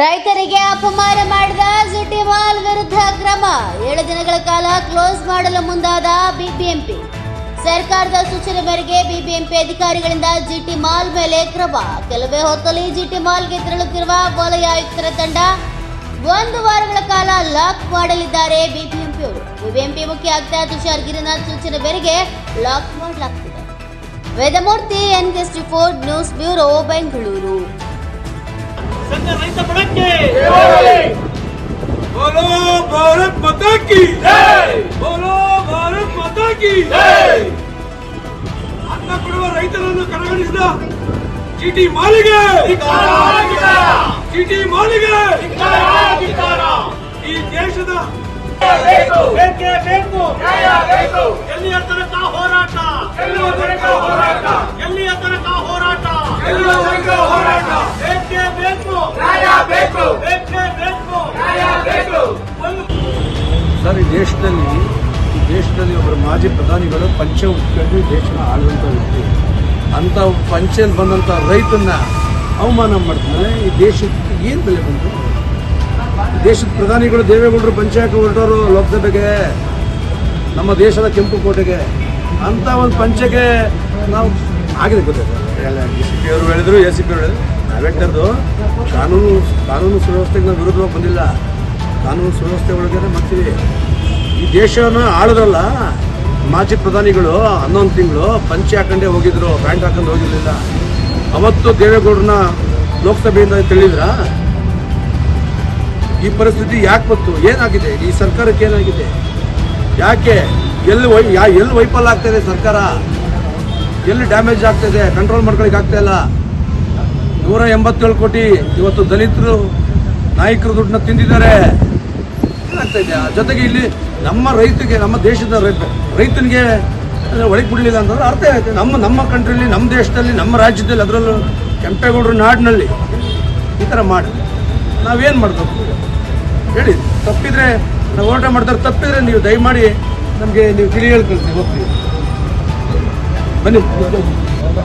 ರೈತರಿಗೆ ಅಪಮಾನ ಮಾಡಿದ ಸಿಟಿ ಮಾಲ್ ವಿರುದ್ಧ ಕ್ರಮ. ಏಳು ದಿನಗಳ ಕಾಲ ಕ್ಲೋಸ್ ಮಾಡಲು ಮುಂದಾದ ಬಿಬಿಎಂಪಿ. ಸರ್ಕಾರದ ಸೂಚನೆ ಮೇರೆಗೆ ಬಿಬಿಎಂಪಿ ಅಧಿಕಾರಿಗಳಿಂದ ಜಿಟಿ ಮಾಲ್ ಮೇಲೆ ಕ್ರಮ. ಕೆಲವೇ ಹೊತ್ತಲ್ಲಿ ಜಿಟಿ ಮಾಲ್ಗೆ ತೆರಳುತ್ತಿರುವ ವಲಯ ಆಯುಕ್ತರ ತಂಡ ಒಂದು ವಾರಗಳ ಕಾಲ ಲಾಕ್ ಮಾಡಲಿದ್ದಾರೆ ಬಿಬಿಎಂಪಿಯವರು. ಬಿಬಿಎಂಪಿ ಮುಖ್ಯ ಆಗ್ತಾ ತುಷಾರ್ ಗಿರಿನಾಥ್ ಸೂಚನೆ ಮೇರೆಗೆ lock ಮಾಡಲಾಗ್ತಿದೆ. Vedamurthy N four news bureau, Bengaluru. ಸಂಘ ರೈತ ಬಣಕ್ಕೆ बोलो भारत माता की बोलो ಭಾರತ್ ಮಾತಾ ಕಿ ಅನ್ನ ಕೊಡುವ ರೈತರನ್ನು ಕಡೆಗಣಿಸಿದ ಜಿಟಿ ಮಾಲಿಗೆ ಜಿಟಿ ಮಾಲಿಗೆ ಈ ದೇಶದ ಬೇಕೇ ಬೇಕು ಎಲ್ಲಿಯ ತನಕ ಹೋರಾಟ ಎಲ್ಲಿಯ ತನಕ ದೇಶದಲ್ಲಿ, ಈ ದೇಶದಲ್ಲಿ ಒಬ್ಬರು ಮಾಜಿ ಪ್ರಧಾನಿಗಳು ಪಂಚ ಉಟ್ಕೊಂಡು ದೇಶನ ಆಳುವಂಥ ವ್ಯಕ್ತಿ. ಅಂಥ ಪಂಚಲ್ಲಿ ಬಂದಂಥ ರೈತನ್ನ ಅವಮಾನ ಮಾಡ್ತಾರೆ ಈ ದೇಶಕ್ಕೆ ಏನು ಬೆಲೆ ಬಂತು? ದೇಶದ ಪ್ರಧಾನಿಗಳು ದೇವೇಗೌಡರು ಪಂಚಾಯತ್ ಹೊರಟೋರು ಲೋಕಸಭೆಗೆ? ನಮ್ಮ ದೇಶದ ಕೆಂಪು ಕೋಟೆಗೆ. ಅಂಥ ಒಂದು ಪಂಚೆಗೆ ನಾವು ಆಗಿದೆ ಗೊತ್ತಾಯ್ತು ಡಿ ಸಿ ಪಿ ಅವರು ಹೇಳಿದ್ರು ಎ ಸಿ ಪಿ ಅವರು ಹೇಳಿದ್ರು. ಕರೆದು ಕಾನೂನು ಕಾನೂನು ಸುವ್ಯವಸ್ಥೆಗೆ ನಾವು ವಿರುದ್ಧವಾಗಿ ಬಂದಿಲ್ಲ. ಕಾನೂನು ಸುವ್ಯವಸ್ಥೆ ಒಳಗೇನೆ ಮಾಡ್ತೀವಿ. ಈ ದೇಶನ ಆಳದಲ್ಲ. ಮಾಜಿ ಪ್ರಧಾನಿಗಳು ಹನ್ನೊಂದು ತಿಂಗಳು ಪಂಚೆ ಹಾಕೊಂಡೇ ಹೋಗಿದ್ರು, ಪ್ಯಾಂಟ್ ಹಾಕೊಂಡು ಹೋಗಿರಲಿಲ್ಲ. ಅವತ್ತು ದೇವೇಗೌಡರನ್ನ ಲೋಕಸಭೆಯಿಂದ ತಿಳಿದ್ರ, ಈ ಪರಿಸ್ಥಿತಿ ಯಾಕೆ ಬಂತು? ಏನಾಗಿದೆ? ಈ ಸರ್ಕಾರಕ್ಕೆ ಏನಾಗಿದೆ? ಯಾಕೆ? ಎಲ್ಲಿ ವೈ, ಯಾ, ಎಲ್ಲಿ ವೈಫಲ್ಯ ಆಗ್ತಾಯಿದೆ ಸರ್ಕಾರ? ಎಲ್ಲಿ ಡ್ಯಾಮೇಜ್ ಆಗ್ತಾಯಿದೆ ಕಂಟ್ರೋಲ್ ಮಾಡ್ಕೊಳಕ್ಕೆ ಆಗ್ತಾ ಇಲ್ಲ. ನೂರ ಎಂಬತ್ತೇಳು ಕೋಟಿ ಇವತ್ತು ದಲಿತರು, ನಾಯಕರು ದುಡ್ಡನ್ನ ತಿಂದಿದ್ದಾರೆ. ಇದೆ. ಜೊತೆಗೆ ಇಲ್ಲಿ ನಮ್ಮ ರೈತಗೆ ನಮ್ಮ ದೇಶದ ರೈತ ರೈತನಿಗೆ ಒಳಗೆ ಬಿಡಲಿಲ್ಲ ಅಂತಂದ್ರೆ ಅರ್ಥ ಆಯ್ತು. ನಮ್ಮ ನಮ್ಮ ಕಂಟ್ರಿಲಿ, ನಮ್ಮ ದೇಶದಲ್ಲಿ, ನಮ್ಮ ರಾಜ್ಯದಲ್ಲಿ ಅದರಲ್ಲೂ ಕೆಂಪೇಗೌಡರ ನಾಡಿನಲ್ಲಿ ಈ ಥರ ಮಾಡಿ. ನಾವೇನು ಮಾಡಬೇಕು? ಹೇಳಿ. ತಪ್ಪಿದ್ರೆ ನಾವು ಹೋರಾಟ ಮಾಡ್ತಾರೆ. ತಪ್ಪಿದ್ರೆ ನೀವು ದಯಮಾಡಿ ನಮಗೆ ನೀವು ತಿಳಿ ಹೇಳ್ಕೊಳ್ತೀವಿ. ಹೋಗ್ತೀವಿ ಬನ್ನಿ.